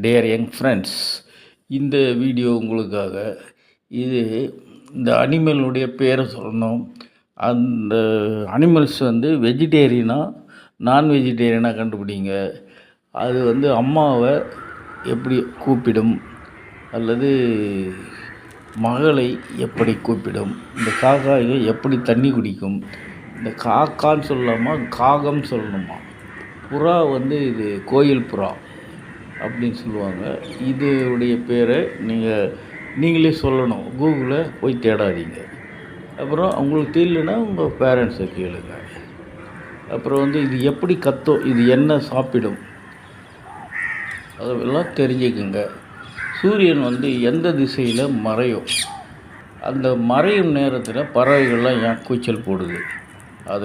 Dear young friends இந்த video உங்களுக்காக இது இந்த அனிமலுடைய பேரை சொல்லணும். அந்த அனிமல்ஸ் வந்து வெஜிடேரியனா நான் வெஜிடேரியனாக கண்டுபிடிங்க? அது வந்து அம்மாவை எப்படி கூப்பிடும்? அல்லது மகளை எப்படி கூப்பிடும்? இந்த காக்காய்கள் எப்படி தண்ணி குடிக்கும்? இந்த காக்கான்னு சொல்லாமா காகம் சொல்லணுமா? புறா வந்து இது கோயில் புறா. அப்படின்னு சொல்லுவாங்க. இதோடைய பேரை நீங்கள் நீங்களே சொல்லணும். கூகுளில் போய் தேடாதீங்க. அப்புறம் அவங்களுக்கு தெரியலனா உங்கள் பேரண்ட்ஸை கேளுங்க. அப்புறம் வந்து இது எப்படி கத்தும் இது என்ன சாப்பிடும் அதெல்லாம் தெரிஞ்சுக்குங்க. சூரியன் வந்து எந்த திசையில் மறையும் அந்த மறையும் நேரத்தில் பறவைகள்லாம் ஏன் கூச்சல் போடுது? அதை